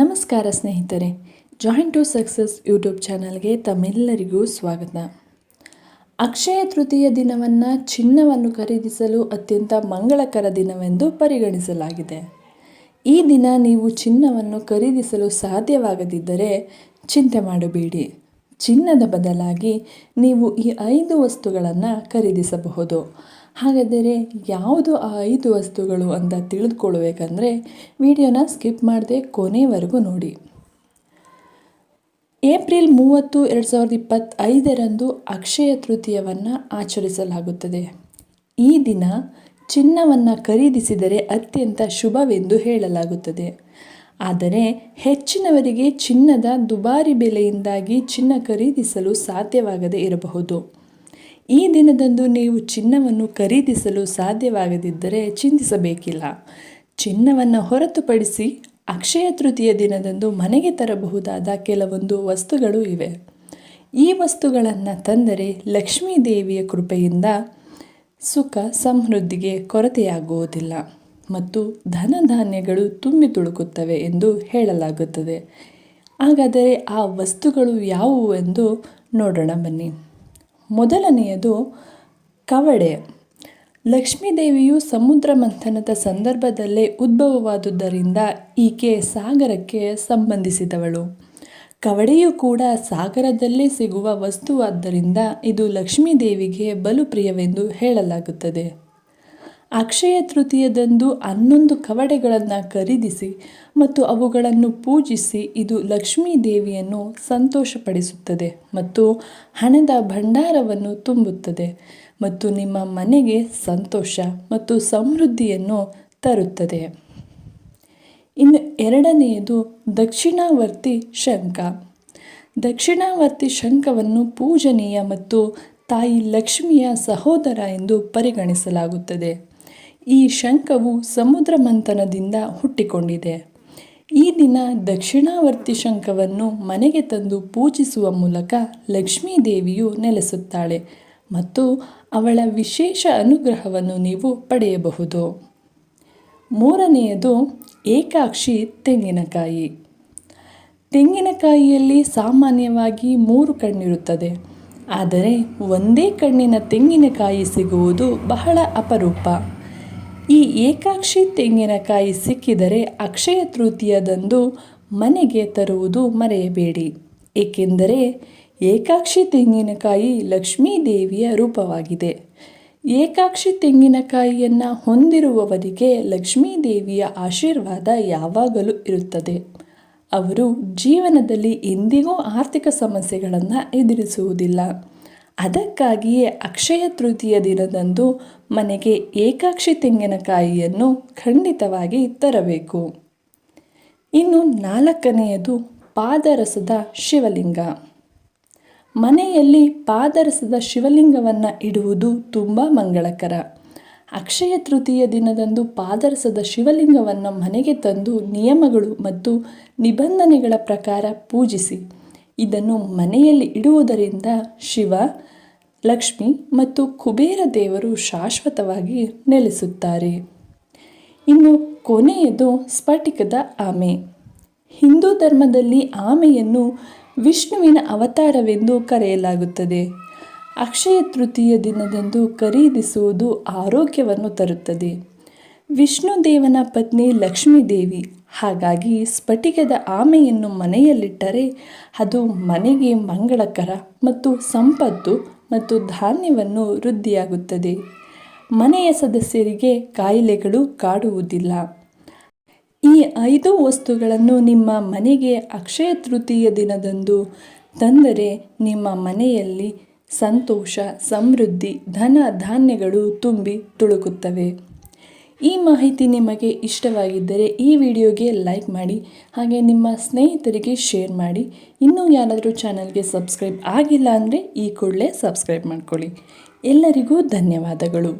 ನಮಸ್ಕಾರ ಸ್ನೇಹಿತರೆ joint to success YouTube ಚಾನಲ್ಗೆ ತಮ್ಮೆಲ್ಲರಿಗೂ ಸ್ವಾಗತ. ಅಕ್ಷಯ ತೃತೀಯ ದಿನವನ್ನು ಚಿನ್ನವನ್ನು ಖರೀದಿಸಲು ಅತ್ಯಂತ ಮಂಗಳಕರ ದಿನವೆಂದು ಪರಿಗಣಿಸಲಾಗಿದೆ. ಈ ದಿನ ನೀವು ಚಿನ್ನವನ್ನು ಖರೀದಿಸಲು ಸಾಧ್ಯವಾಗದಿದ್ದರೆ ಚಿಂತೆ ಮಾಡಬೇಡಿ. ಚಿನ್ನದ ಬದಲಾಗಿ ನೀವು ಈ ಐದು ವಸ್ತುಗಳನ್ನು ಖರೀದಿಸಬಹುದು. ಹಾಗಾದರೆ ಯಾವುದು ಆ ಐದು ವಸ್ತುಗಳು ಅಂತ ತಿಳಿದುಕೊಳ್ಬೇಕಂದ್ರೆ ವಿಡಿಯೋನ ಸ್ಕಿಪ್ ಮಾಡದೆ ಕೊನೆವರೆಗೂ ನೋಡಿ. ಏಪ್ರಿಲ್ ಮೂವತ್ತು ಎರಡು ಸಾವಿರದ ಇಪ್ಪತ್ತೈದರಂದು ಅಕ್ಷಯ ತೃತೀಯವನ್ನು ಆಚರಿಸಲಾಗುತ್ತದೆ. ಈ ದಿನ ಚಿನ್ನವನ್ನು ಖರೀದಿಸಿದರೆ ಅತ್ಯಂತ ಶುಭವೆಂದು ಹೇಳಲಾಗುತ್ತದೆ. ಆದರೆ ಹೆಚ್ಚಿನವರಿಗೆ ಚಿನ್ನದ ದುಬಾರಿ ಬೆಲೆಯಿಂದಾಗಿ ಚಿನ್ನ ಖರೀದಿಸಲು ಸಾಧ್ಯವಾಗದೇ ಇರಬಹುದು. ಈ ದಿನದಂದು ನೀವು ಚಿನ್ನವನ್ನು ಖರೀದಿಸಲು ಸಾಧ್ಯವಾಗದಿದ್ದರೆ ಚಿಂತಿಸಬೇಕಿಲ್ಲ. ಚಿನ್ನವನ್ನು ಹೊರತುಪಡಿಸಿ ಅಕ್ಷಯ ತೃತೀಯ ದಿನದಂದು ಮನೆಗೆ ತರಬಹುದಾದ ಕೆಲವೊಂದು ವಸ್ತುಗಳು ಇವೆ. ಈ ವಸ್ತುಗಳನ್ನು ತಂದರೆ ಲಕ್ಷ್ಮೀ ದೇವಿಯ ಕೃಪೆಯಿಂದ ಸುಖ ಸಮೃದ್ಧಿಗೆ ಕೊರತೆಯಾಗುವುದಿಲ್ಲ ಮತ್ತು ಧನಧಾನ್ಯಗಳು ತುಂಬಿ ತುಳುಕುತ್ತವೆ ಎಂದು ಹೇಳಲಾಗುತ್ತದೆ. ಹಾಗಾದರೆ ಆ ವಸ್ತುಗಳು ಯಾವುವು ಎಂದು ನೋಡೋಣ ಬನ್ನಿ. ಮೊದಲನೆಯದು ಕವಡೆ. ಲಕ್ಷ್ಮೀದೇವಿಯು ಸಮುದ್ರ ಮಂಥನದ ಸಂದರ್ಭದಲ್ಲೇ ಉದ್ಭವವಾದುದರಿಂದ ಈಕೆ ಸಾಗರಕ್ಕೆ ಸಂಬಂಧಿಸಿದವಳು. ಕವಡೆಯು ಕೂಡ ಸಾಗರದಲ್ಲೇ ಸಿಗುವ ವಸ್ತುವಾದ್ದರಿಂದ ಇದು ಲಕ್ಷ್ಮೀದೇವಿಗೆ ಬಲು ಪ್ರಿಯವೆಂದು ಹೇಳಲಾಗುತ್ತದೆ. ಅಕ್ಷಯ ತೃತೀಯದಂದು ಹನ್ನೊಂದು ಕವಡೆಗಳನ್ನು ಖರೀದಿಸಿ ಮತ್ತು ಅವುಗಳನ್ನು ಪೂಜಿಸಿ ಇದು ಲಕ್ಷ್ಮೀ ದೇವಿಯನ್ನು ಸಂತೋಷಪಡಿಸುತ್ತದೆ ಮತ್ತು ಹಣದ ಭಂಡಾರವನ್ನು ತುಂಬುತ್ತದೆ ಮತ್ತು ನಿಮ್ಮ ಮನೆಗೆ ಸಂತೋಷ ಮತ್ತು ಸಮೃದ್ಧಿಯನ್ನು ತರುತ್ತದೆ. ಇನ್ನು ಎರಡನೆಯದು ದಕ್ಷಿಣಾವರ್ತಿ ಶಂಖ. ದಕ್ಷಿಣಾವರ್ತಿ ಶಂಖವನ್ನು ಪೂಜನೀಯ ಮತ್ತು ತಾಯಿ ಲಕ್ಷ್ಮಿಯ ಸಹೋದರ ಎಂದು ಪರಿಗಣಿಸಲಾಗುತ್ತದೆ. ಈ ಶಂಖವು ಸಮುದ್ರ ಮಂಥನದಿಂದ ಹುಟ್ಟಿಕೊಂಡಿದೆ. ಈ ದಿನ ದಕ್ಷಿಣಾವರ್ತಿ ಶಂಖವನ್ನು ಮನೆಗೆ ತಂದು ಪೂಜಿಸುವ ಮೂಲಕ ಲಕ್ಷ್ಮೀ ದೇವಿಯು ನೆಲೆಸುತ್ತಾಳೆ ಮತ್ತು ಅವಳ ವಿಶೇಷ ಅನುಗ್ರಹವನ್ನು ನೀವು ಪಡೆಯಬಹುದು. ಮೂರನೆಯದು ಏಕಾಕ್ಷಿ ತೆಂಗಿನಕಾಯಿ. ತೆಂಗಿನಕಾಯಿಯಲ್ಲಿ ಸಾಮಾನ್ಯವಾಗಿ ಮೂರು ಕಣ್ಣಿರುತ್ತದೆ, ಆದರೆ ಒಂದೇ ಕಣ್ಣಿನ ತೆಂಗಿನಕಾಯಿ ಸಿಗುವುದು ಬಹಳ ಅಪರೂಪ. ಈ ಏಕಾಕ್ಷಿ ತೆಂಗಿನಕಾಯಿ ಸಿಕ್ಕಿದರೆ ಅಕ್ಷಯ ತೃತೀಯದಂದು ಮನೆಗೆ ತರುವುದು ಮರೆಯಬೇಡಿ. ಏಕೆಂದರೆ ಏಕಾಕ್ಷಿ ತೆಂಗಿನಕಾಯಿ ಲಕ್ಷ್ಮೀ ದೇವಿಯ ರೂಪವಾಗಿದೆ. ಏಕಾಕ್ಷಿ ತೆಂಗಿನಕಾಯಿಯನ್ನು ಹೊಂದಿರುವವರಿಗೆ ಲಕ್ಷ್ಮೀ ದೇವಿಯ ಆಶೀರ್ವಾದ ಯಾವಾಗಲೂ ಇರುತ್ತದೆ. ಅವರು ಜೀವನದಲ್ಲಿ ಎಂದಿಗೂ ಆರ್ಥಿಕ ಸಮಸ್ಯೆಗಳನ್ನು ಎದುರಿಸುವುದಿಲ್ಲ. ಅದಕ್ಕಾಗಿಯೇ ಅಕ್ಷಯ ತೃತೀಯ ದಿನದಂದು ಮನೆಗೆ ಏಕಾಕ್ಷಿ ತೆಂಗಿನಕಾಯಿಯನ್ನು ಖಂಡಿತವಾಗಿ ತರಬೇಕು. ಇನ್ನು ನಾಲ್ಕನೆಯದು ಪಾದರಸದ ಶಿವಲಿಂಗ. ಮನೆಯಲ್ಲಿ ಪಾದರಸದ ಶಿವಲಿಂಗವನ್ನು ಇಡುವುದು ತುಂಬ ಮಂಗಳಕರ. ಅಕ್ಷಯ ತೃತೀಯ ದಿನದಂದು ಪಾದರಸದ ಶಿವಲಿಂಗವನ್ನು ಮನೆಗೆ ತಂದು ನಿಯಮಗಳು ಮತ್ತು ನಿಬಂಧನೆಗಳ ಪ್ರಕಾರ ಪೂಜಿಸಿ. ಇದನ್ನು ಮನೆಯಲ್ಲಿ ಇಡುವುದರಿಂದ ಶಿವ, ಲಕ್ಷ್ಮಿ ಮತ್ತು ಕುಬೇರ ದೇವರು ಶಾಶ್ವತವಾಗಿ ನೆಲೆಸುತ್ತಾರೆ. ಇನ್ನು ಕೊನೆಯದು ಸ್ಫಟಿಕದ ಆಮೆ. ಹಿಂದೂ ಧರ್ಮದಲ್ಲಿ ಆಮೆಯನ್ನು ವಿಷ್ಣುವಿನ ಅವತಾರವೆಂದು ಕರೆಯಲಾಗುತ್ತದೆ. ಅಕ್ಷಯ ತೃತೀಯ ದಿನದಂದು ಖರೀದಿಸುವುದು ಆರೋಗ್ಯವನ್ನು ತರುತ್ತದೆ. ವಿಷ್ಣು ದೇವನ ಪತ್ನಿ ಲಕ್ಷ್ಮೀದೇವಿ ಹಾಗಾಗಿ ಸ್ಫಟಿಕದ ಆಮೆಯನ್ನು ಮನೆಯಲ್ಲಿಟ್ಟರೆ ಅದು ಮನೆಗೆ ಮಂಗಳಕರ ಮತ್ತು ಸಂಪತ್ತು ಮತ್ತು ಧಾನ್ಯವನ್ನು ವೃದ್ಧಿಯಾಗುತ್ತದೆ. ಮನೆಯ ಸದಸ್ಯರಿಗೆ ಕಾಯಿಲೆಗಳು ಕಾಡುವುದಿಲ್ಲ. ಈ ಐದು ವಸ್ತುಗಳನ್ನು ನಿಮ್ಮ ಮನೆಗೆ ಅಕ್ಷಯ ತೃತೀಯ ದಿನದಂದು ತಂದರೆ ನಿಮ್ಮ ಮನೆಯಲ್ಲಿ ಸಂತೋಷ, ಸಮೃದ್ಧಿ, ಧನ ಧಾನ್ಯಗಳು ತುಂಬಿ ತುಳುಕುತ್ತವೆ. ಈ ಮಾಹಿತಿ ನಿಮಗೆ ಇಷ್ಟವಾಗಿದ್ದರೆ ಈ ವಿಡಿಯೋಗೆ ಲೈಕ್ ಮಾಡಿ ಹಾಗೆ ನಿಮ್ಮ ಸ್ನೇಹಿತರಿಗೆ ಶೇರ್ ಮಾಡಿ. ಇನ್ನೂ ಯಾರಾದರೂ ಚಾನಲ್ಗೆ ಸಬ್ಸ್ಕ್ರೈಬ್ ಆಗಿಲ್ಲ ಅಂದರೆ ಈ ಕೂಡಲೇ ಸಬ್ಸ್ಕ್ರೈಬ್ ಮಾಡ್ಕೊಳ್ಳಿ. ಎಲ್ಲರಿಗೂ ಧನ್ಯವಾದಗಳು.